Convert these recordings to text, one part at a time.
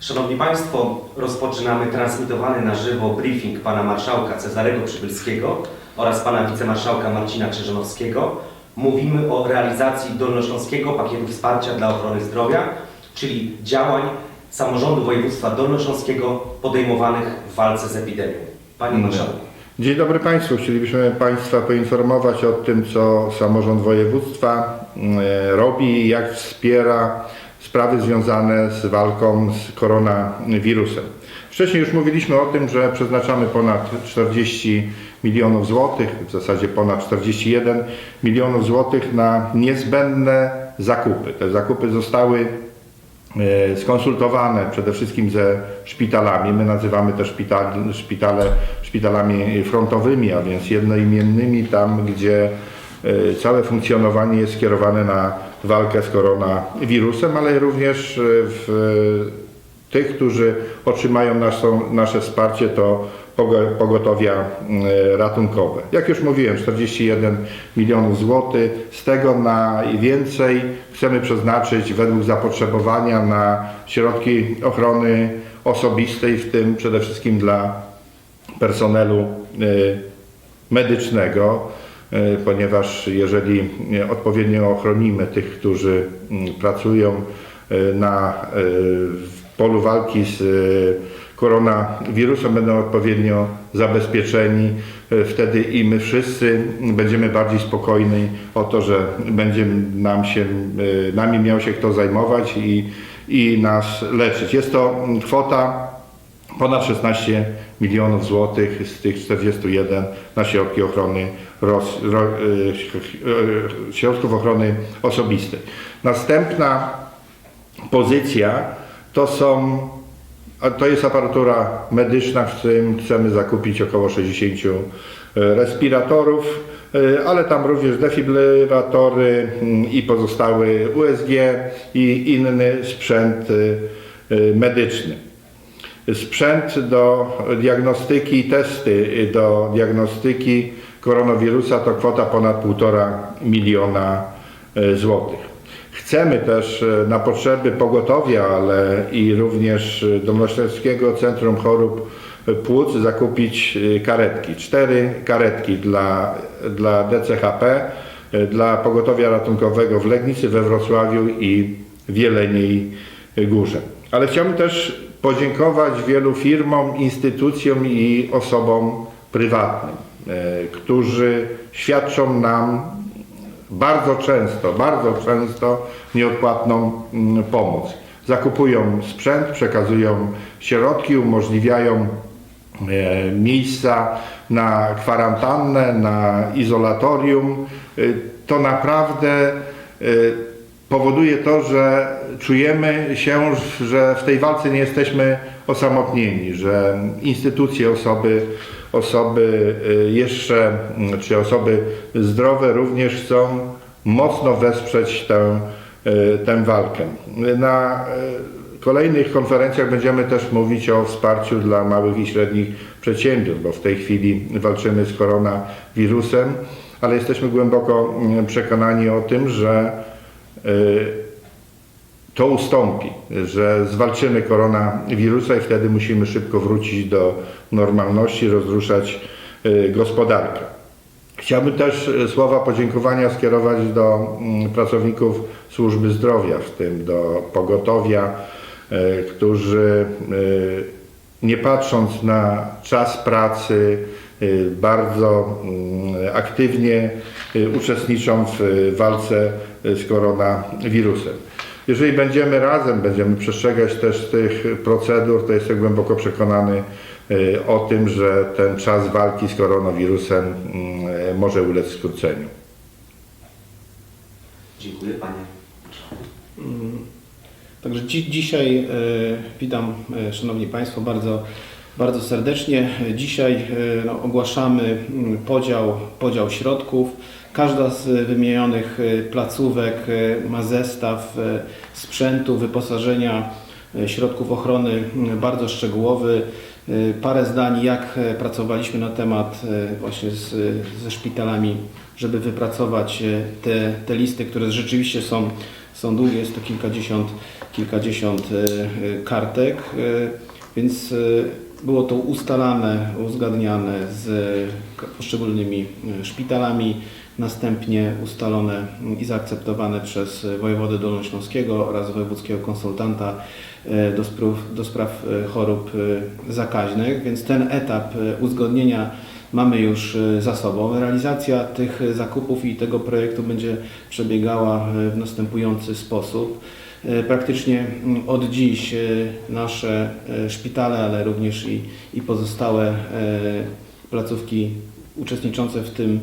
Szanowni Państwo, rozpoczynamy transmitowany na żywo briefing Pana Marszałka Cezarego Przybylskiego oraz Pana Wicemarszałka Marcina Krzyżanowskiego. Mówimy o realizacji Dolnośląskiego Pakietu Wsparcia dla Ochrony Zdrowia, czyli działań samorządu województwa dolnośląskiego podejmowanych w walce z epidemią. Panie Marszałku. Dzień dobry Państwu. Chcielibyśmy Państwa poinformować o tym, co samorząd województwa e, robi jak wspiera sprawy związane z walką z koronawirusem. Wcześniej już mówiliśmy o tym, że przeznaczamy ponad 40 milionów złotych, w zasadzie ponad 41 milionów złotych na niezbędne zakupy. Te zakupy zostały e, skonsultowane przede wszystkim ze szpitalami. My nazywamy te szpital, szpitale szpitalami frontowymi, a więc jednoimiennymi, tam gdzie całe funkcjonowanie jest skierowane na walkę z koronawirusem, ale również e, w e, tych, którzy otrzymają naszą, nasze wsparcie, to pogo- pogotowia e, ratunkowe. Jak już mówiłem, 41 milionów złotych. Z tego najwięcej chcemy przeznaczyć według zapotrzebowania na środki ochrony osobistej, w tym przede wszystkim dla personelu medycznego, ponieważ jeżeli y, odpowiednio ochronimy tych, którzy mm, pracują y, na, polu walki z koronawirusem, będą odpowiednio zabezpieczeni, wtedy i my wszyscy będziemy bardziej spokojni o to, że będzie nam się, nami miał się kto zajmować i, i nas leczyć. Jest to mm, kwota ponad 16 milionów złotych z tych 41 na środki ochrony roz, ro, y, środków ochrony osobistej. Następna pozycja to są to jest aparatura medyczna, w tym chcemy zakupić około 60 respiratorów, y, ale tam również defibrylatory mm, i pozostały USG i inny sprzęt medyczny sprzęt do diagnostyki i testy do diagnostyki koronawirusa to kwota ponad 1,5 miliona e, złotych. Chcemy też e, na potrzeby pogotowia, ale i również Dolnośląskiego Centrum Chorób Płuc zakupić karetki. Cztery karetki dla, dla DCHP, dla pogotowia ratunkowego w Legnicy, we Wrocławiu i w Jeleniej Górze. Ale chciałbym też podziękować wielu firmom, instytucjom i osobom prywatnym, e, którzy świadczą nam bardzo często, bardzo często nieodpłatną mm, pomoc. Zakupują sprzęt, przekazują środki, umożliwiają e, miejsca na kwarantannę, na izolatorium. E, To naprawdę powoduje to, że czujemy się, że w tej walce nie jesteśmy osamotnieni, że instytucje, osoby, osoby y, jeszcze, mm, czy osoby zdrowe również chcą mocno wesprzeć tę, y, tę walkę. Na y, kolejnych konferencjach będziemy też mówić o wsparciu dla małych i średnich przedsiębiorstw, bo w tej chwili walczymy z koronawirusem, ale jesteśmy głęboko mm, przekonani o tym, że to ustąpi, że zwalczymy koronawirusa i wtedy musimy szybko wrócić do normalności, rozruszać y, gospodarkę. Chciałbym też y, słowa podziękowania skierować do mm, pracowników służby zdrowia, w tym do pogotowia, y, którzy y, nie patrząc na czas pracy, y, bardzo mm, aktywnie y, uczestniczą w y, walce y, z koronawirusem. Jeżeli będziemy razem, będziemy przestrzegać też tych procedur, to jestem głęboko przekonany y, o tym, że ten czas walki z koronawirusem mm, może ulec skróceniu. Dziękuję Panie Marszałku. Także dzi dzisiaj e, witam e, Szanowni Państwo bardzo, bardzo serdecznie. E, Dzisiaj e, no, ogłaszamy mm, podział, podział środków. Każda z wymienionych e, placówek e, ma zestaw e, sprzętu, wyposażenia, e, środków ochrony bardzo szczegółowy. E, Parę zdań, jak e, pracowaliśmy na temat e, właśnie z, ze szpitalami, żeby wypracować e, te, te listy, które rzeczywiście są, są długie, jest to kilkadziesiąt kilkadziesiąt e, e, kartek, e, więc e, było to ustalane, uzgadniane z poszczególnymi e, szpitalami, następnie ustalone i zaakceptowane przez wojewodę dolnośląskiego oraz wojewódzkiego konsultanta e, do spraw, do spraw e, chorób e, zakaźnych, więc ten etap uzgodnienia mamy już za sobą. Realizacja tych zakupów i tego projektu będzie przebiegała w następujący sposób. E, Praktycznie mm, od dziś e, nasze e, szpitale, ale również i, i pozostałe placówki uczestniczące w tym,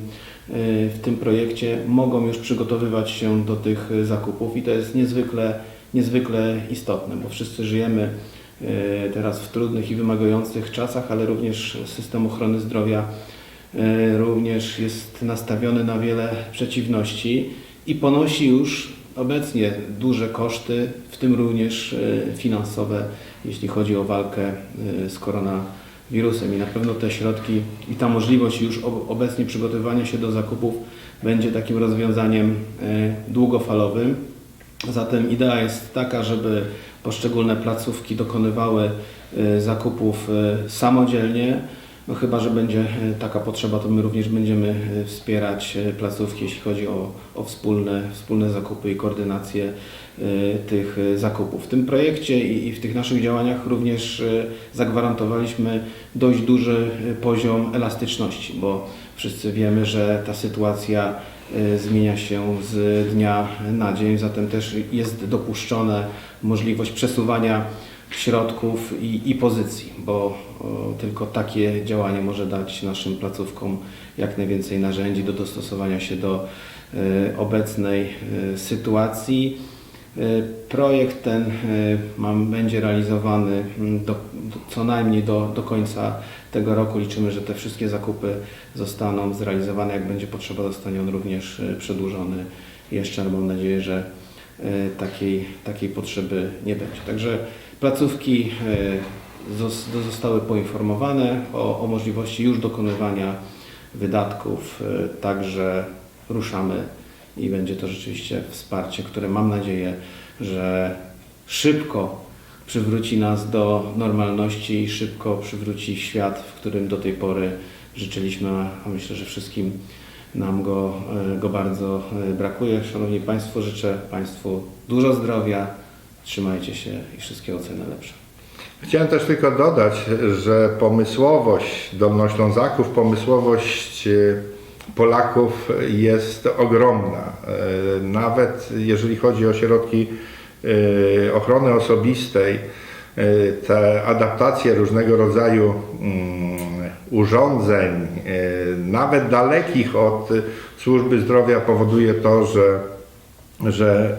w tym projekcie mogą już przygotowywać się do tych zakupów i to jest niezwykle, niezwykle istotne, bo wszyscy żyjemy teraz w trudnych i wymagających czasach, ale również system ochrony zdrowia również jest nastawiony na wiele przeciwności i ponosi już obecnie duże koszty, w tym również e, finansowe, jeśli chodzi o walkę e, z koronawirusem. I na pewno te środki i ta możliwość już ob- obecnie przygotowania się do zakupów będzie takim rozwiązaniem e, długofalowym. Zatem idea jest taka, żeby poszczególne placówki dokonywały zakupów samodzielnie. No chyba, że będzie e, taka potrzeba, to my również będziemy e, wspierać e, placówki, jeśli chodzi o, o wspólne, wspólne zakupy i koordynację tych zakupów. W tym projekcie i, i w tych naszych działaniach również zagwarantowaliśmy dość duży poziom elastyczności, bo wszyscy wiemy, że ta sytuacja zmienia się z dnia na dzień, zatem też jest dopuszczona możliwość przesuwania środków i, i pozycji, bo o, tylko takie działanie może dać naszym placówkom jak najwięcej narzędzi do dostosowania się do e, obecnej e, sytuacji. E, Projekt ten e, mam, będzie realizowany mm, do, co najmniej do, do końca tego roku. Liczymy, że te wszystkie zakupy zostaną zrealizowane. Jak będzie potrzeba, zostanie on również e, przedłużony jeszcze. ale Mam nadzieję, że e, takiej, takiej potrzeby nie będzie. Także placówki e, zos- zostały poinformowane o, o możliwości już dokonywania wydatków, e, także ruszamy i będzie to rzeczywiście wsparcie, które mam nadzieję, że szybko przywróci nas do normalności i szybko przywróci świat, w którym do tej pory życzyliśmy, a myślę, że wszystkim nam go, e, go bardzo brakuje. Szanowni Państwo, życzę Państwu dużo zdrowia, trzymajcie się i wszystkiego co najlepsze. Chciałem też tylko dodać, że pomysłowość Dolnoślązaków, pomysłowość e, Polaków jest ogromna. E, Nawet jeżeli chodzi o środki e, ochrony osobistej, e, te adaptacje różnego rodzaju mm, urządzeń, nawet dalekich od służby zdrowia powoduje to, że że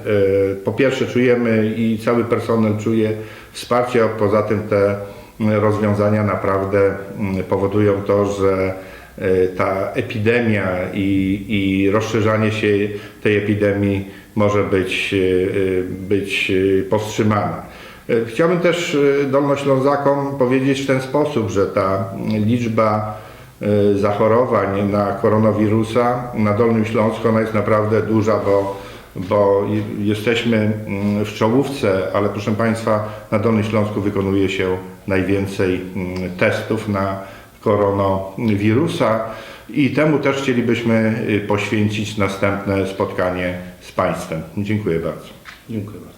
e, po pierwsze czujemy i cały personel czuje wsparcie, a poza tym te rozwiązania naprawdę mm, powodują to, że e, ta epidemia i, i rozszerzanie się tej epidemii może być, e, być powstrzymana. Chciałbym też Dolnoślązakom powiedzieć w ten sposób, że ta liczba zachorowań na koronawirusa na Dolnym Śląsku ona jest naprawdę duża, bo bo je- jesteśmy mm, w czołówce, ale proszę Państwa, na Dolnym Śląsku wykonuje się najwięcej mm, testów na koronawirusa i temu też chcielibyśmy y, poświęcić następne spotkanie z Państwem. Dziękuję bardzo. Dziękuję bardzo.